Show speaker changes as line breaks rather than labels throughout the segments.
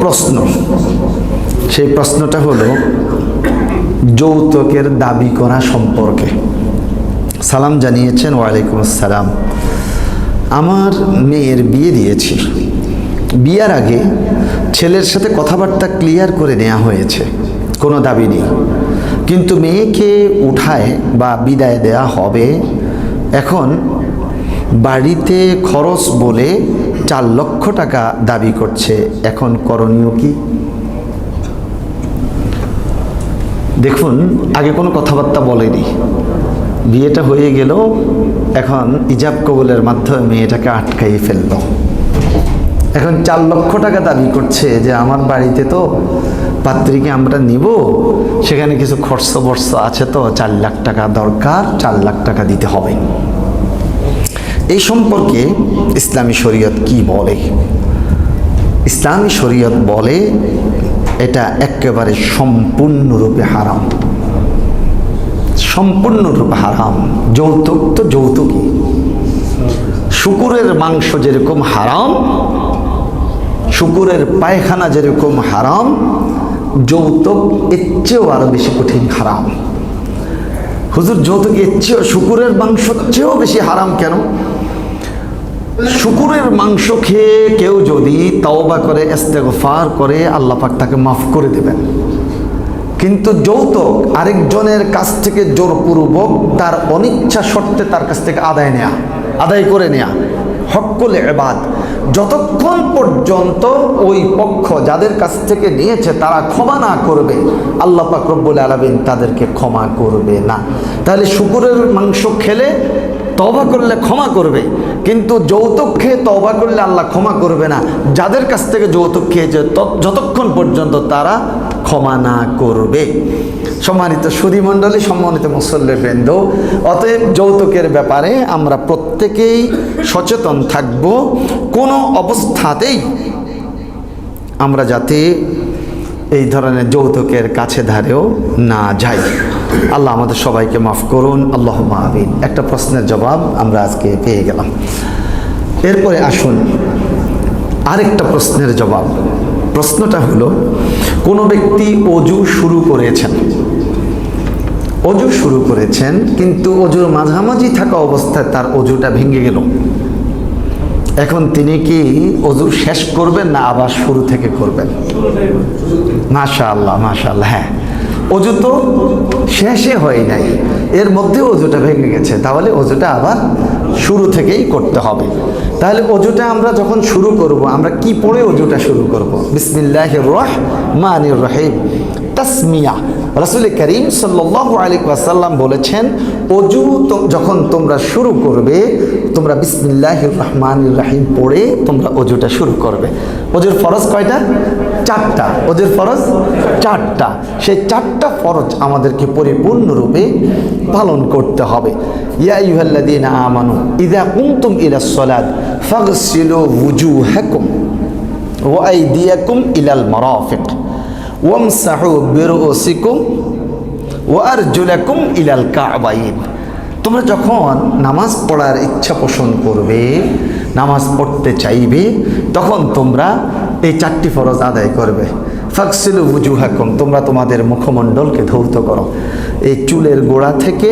প্রশ্ন। সেই প্রশ্নটা হলো, যৌতুকের দাবি করা সম্পর্কে। সালাম জানিয়েছেন, ওয়ালাইকুম আসসালাম। আমার মেয়ের বিয়ে দিয়েছি। বিয়ার আগে ছেলের সাথে কথাবার্তা ক্লিয়ার করে নেওয়া হয়েছে। কোনো দাবি নেই। কিন্তু মেয়েকে উঠায় বা বিদায় দেয়া হবে, এখন বাড়িতে খরচ বলে চার লক্ষ টাকা দাবি করছে। এখন করণীয় কি? দেখুন, আগে কোনো কথাবার্তা বলেনি। বিয়েটা হয়ে গেল এখন ইজাব কবুলের মাধ্যমে মেয়েটাকে আটকাই ফেলল। এখন চার লক্ষ টাকা দাবি করছে যে, আমার বাড়িতে তো পাত্রীকে আমরা নিব, সেখানে কিছু খরচ বর্ষ আছে তো, চার লাখ টাকা দরকার, চার লাখ টাকা দিতে হবে। এই সম্পর্কে ইসলামী শরীয়ত কি বলে? ইসলামী শরীয়ত বলে এটা একেবারে সম্পূর্ণরূপে হারাম। সম্পূর্ণরূপে হারাম। যৌতুক তো যৌতুকই। শুকুরের মাংস যেরকম হারাম, শুকুরের পায়খানা যেরকম হারাম, যৌতুক এর চেয়েও আরও বেশি কঠিন হারাম। হুজুর, যৌতুক এর চেয়েও, শুকুরের মাংস চেয়েও বেশি হারাম কেন? শুকুরের মাংস খেয়ে কেউ যদি তওবা করে, ইস্তেগফার করে, আল্লাহ পাক তাকে মাফ করে দেবেন। কিন্তু যৌতুক আরেকজনের কাছ থেকে জোরপূর্বক তার অনিচ্ছা সত্ত্বে তার কাছ থেকে আদায় নেয়া, আদায় করে নেয়া। হক্কলে এবাদ যতক্ষণ পর্যন্ত ওই পক্ষ যাদের কাছ থেকে নিয়েছে তারা ক্ষমা না করবে, আল্লাহ পাক রব্বুল আলমিন তাদেরকে ক্ষমা করবে না। তাহলে শুকুরের মাংস খেলে তবা করলে ক্ষমা করবে, কিন্তু যৌতুক খেয়ে তবা করলে আল্লাহ ক্ষমা করবে না। যাদের কাছ থেকে যৌতুক খেয়েছে যতক্ষণ পর্যন্ত তারা ক্ষমা না করবে। সম্মানিত সুধীমণ্ডলী, সম্মানিত মুসল্লি বৃন্দ, অতএব যৌতুকের ব্যাপারে আমরা প্রত্যেকেই সচেতন থাকব। কোনো অবস্থাতেই আমরা যাতে এই ধরনের যৌতুকের কাছে ধারেও না যাই। আল্লাহ আমাদের সবাইকে মাফ করুন। আল্লাহ মাহবিন একটা প্রশ্নের জবাব আমরা আজকে পেয়ে গেলাম। এরপরে আসুন আরেকটা প্রশ্নের জবাব। প্রশ্নটা হলো, কোনো ব্যক্তি অজু শুরু করেছেন? অজু শুরু করেছেন, কিন্তু অজুর মাঝামাঝি থাকা অবস্থায় তার অজুটা ভেঙে গেল। এখন তিনি কি অজু শেষ করবেন না আবার শুরু থেকে করবেন? মাশা আল্লাহ হ্যাঁ। অজু তো শেষে হয় নাই। এর মধ্যে অজুটা ভেঙে গেছে। তাহলে অজুটা আবার শুরু থেকেই করতে হবে। তাহলে অজুটা আমরা যখন শুরু করব, আমরা কি পড়ে অজুটা শুরু করব? বিসমিল্লাহ রহ মানির রহিম। তাসমিয়া। রাসুল করিম সাল্লাহ আলী ওয়াসাল্লাম বলেছেন, অজু যখন তোমরা শুরু করবে, তোমরা বিসমিল্লাহ রহমান রাহিম পড়ে তোমরা অজুটা শুরু করবে। অজুর ফরজ কয়টা? চারটা। অজুর ফরজ? চারটা। সেই চারটা ফরজ আমাদেরকে পরিপূর্ণরূপে পালন করতে হবে। ইয়া আমানু ইদা কুমতুম ইলা সলাদ ফাগসিলু ওয়ুজুহাকুম ওয়া আইদিয়াকুম ইলাল মারাফিক। ওয়ামসাহু বিরুসিকুম ওয়া আরজুলাকুম ইলাল কাবাইন। তোমরা যখন নামাজ পড়ার ইচ্ছা পোষণ করবে, নামাজ পড়তে চাইবে, তখন তোমরা এই চারটি ফরজ আদায় করবে। ফাকসিলু বুজুহাকুম তোমরা তোমাদের মুখমণ্ডলকে ধৌত করো। এই চুলের গোড়া থেকে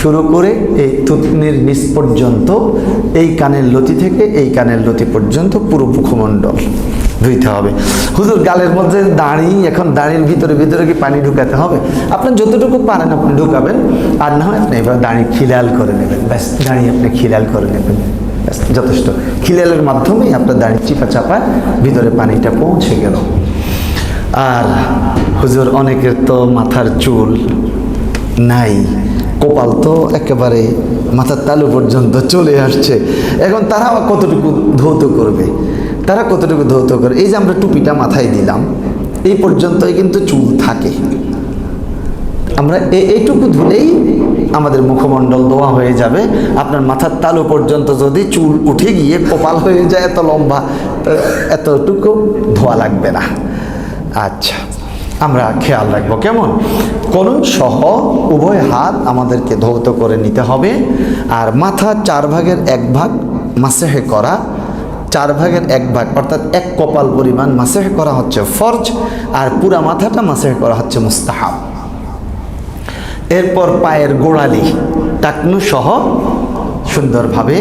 শুরু করে এই থুতনির নিচ পর্যন্ত, এই কানের লতি থেকে এই কানের লতি পর্যন্ত পুরো মুখমণ্ডল। ধুইতে হবে। হুজুর, গালের মধ্যে দাঁড়ি, এখন দাঁড়ির ভিতরে ভিতরে কি পানি ঢুকাতে হবে? আপনি যতটুকু পারেন আপনি ঢুকাবেন, আর না হয় আপনি এবার দাঁড়ি খিলাল করে নেবেন। ব্যাস, দাঁড়ি আপনি খিলাল করে নেবেন। ব্যাস, যথেষ্ট। খিলালের মাধ্যমেই আপনার দাঁড়ি চিপা চাপায় ভিতরে পানিটা পৌঁছে গেল। আর হুজুর, অনেকের তো মাথার চুল নাই। কপাল তো একেবারে মাথার তালু পর্যন্ত চলে আসছে। এখন তারা কতটুকু ধৌত করবে? তারা কতটুকু ধৌত করে? এই যে আমরা টুপিটা মাথায় দিলাম, এই পর্যন্তই কিন্তু চুল থাকে। আমরা এইটুকু ধুলেই আমাদের মুখমণ্ডল ধোয়া হয়ে যাবে। আপনার মাথার তালু পর্যন্ত যদি চুল উঠে গিয়ে কপাল হয়ে যায়, এত লম্বা এতটুকু ধোয়া লাগবে না। আচ্ছা আমরা খেয়াল রাখব কেমন? কলম সহ উভয় হাত আমাদেরকে ধৌত করে নিতে হবে। আর মাথা চার ভাগের এক ভাগ মাসেহে করা চার ভাগের এক ভাগ, অর্থাৎ এক কপাল পরিমাণ মাসেহ করা হচ্ছে ফরজ আর পুরা মাথাটা মাসেহ করা হচ্ছে মুস্তাহাব। এরপর পায়ের গোড়ালি টাকনু সহ সুন্দরভাবে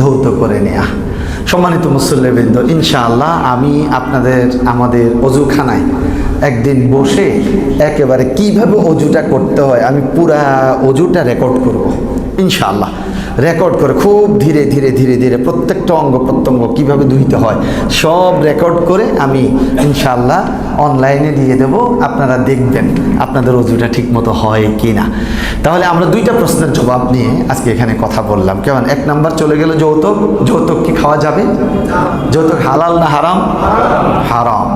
ধৌত করে নেয়া। সম্মানিত মুসল্লিবৃন্দ, ইনশাআল্লাহ আমি আপনাদের, আমাদের অজুখানায় একদিন বসে একেবারে কীভাবে অজুটা করতে হয়, আমি পুরা অজুটা রেকর্ড করব, ইনশাআল্লাহ। রেকর্ড করে, খুব ধীরে ধীরে ধীরে ধীরে প্রত্যেকটা অঙ্গ প্রত্যঙ্গ কীভাবে ধুইতে হয়, সব রেকর্ড করে আমি ইনশাল্লাহ অনলাইনে দিয়ে দেব, আপনারা দেখবেন আপনাদের অজুটা ঠিক মতো হয় কি না তাহলে আমরা দুইটা প্রশ্নের জবাব নিয়ে আজকে এখানে কথা বললাম। কেমন? এক নাম্বার চলে গেল যৌতুক। যৌতুক কি খাওয়া যাবে? যৌতুক হালাল না হারাম। হারাম।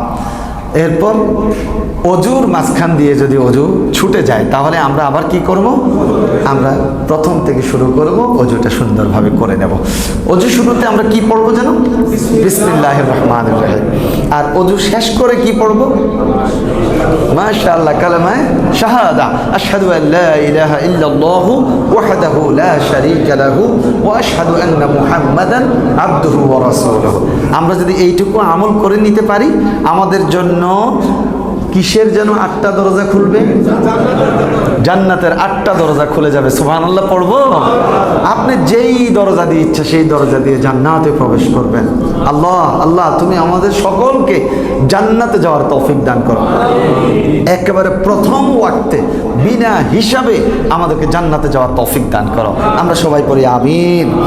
এরপর অজুর মাঝখান দিয়ে যদি অজু ছুটে যায়, তাহলে আমরা আবার কি করব? আমরা প্রথম থেকে শুরু করব, অজুটা সুন্দরভাবে করে নেব। অজু শুরুতে আমরা কি পড়ব যেন? বিসমিল্লাহ রহমান রহিম। আর অজু শেষ করে কি পড়ব? মাশাআল্লাহ, কালামায় শাহাদা। আশহাদু আন লা ইলাহা ইল্লাল্লাহ ওয়াহদাহু লা শারীকা লাহু ওয়া আশহাদু আন্না মুহাম্মাদান আবদুহু ওয়া রাসূলুহু। আমরা যদি এইটুকু আমল করে নিতে পারি, আমাদের জন্য কিসের যেন আটটা দরজা খুলবে? জান্নাতের আটটা দরজা খুলে যাবে, সুবহানাল্লাহ, পড়ব? আপনি যেই দরজা দিয়ে ইচ্ছা সেই দরজা দিয়ে জান্নাতে প্রবেশ করবেন। আল্লাহ আল্লাহ, তুমি আমাদের সকলকে জান্নাতে যাওয়ার তৌফিক দান করো। একেবারে প্রথম ওয়াক্তে, বিনা হিসাবে আমাদেরকে জান্নাতে যাওয়ার তৌফিক দান করো। আমরা সবাই পড়ি আমিন।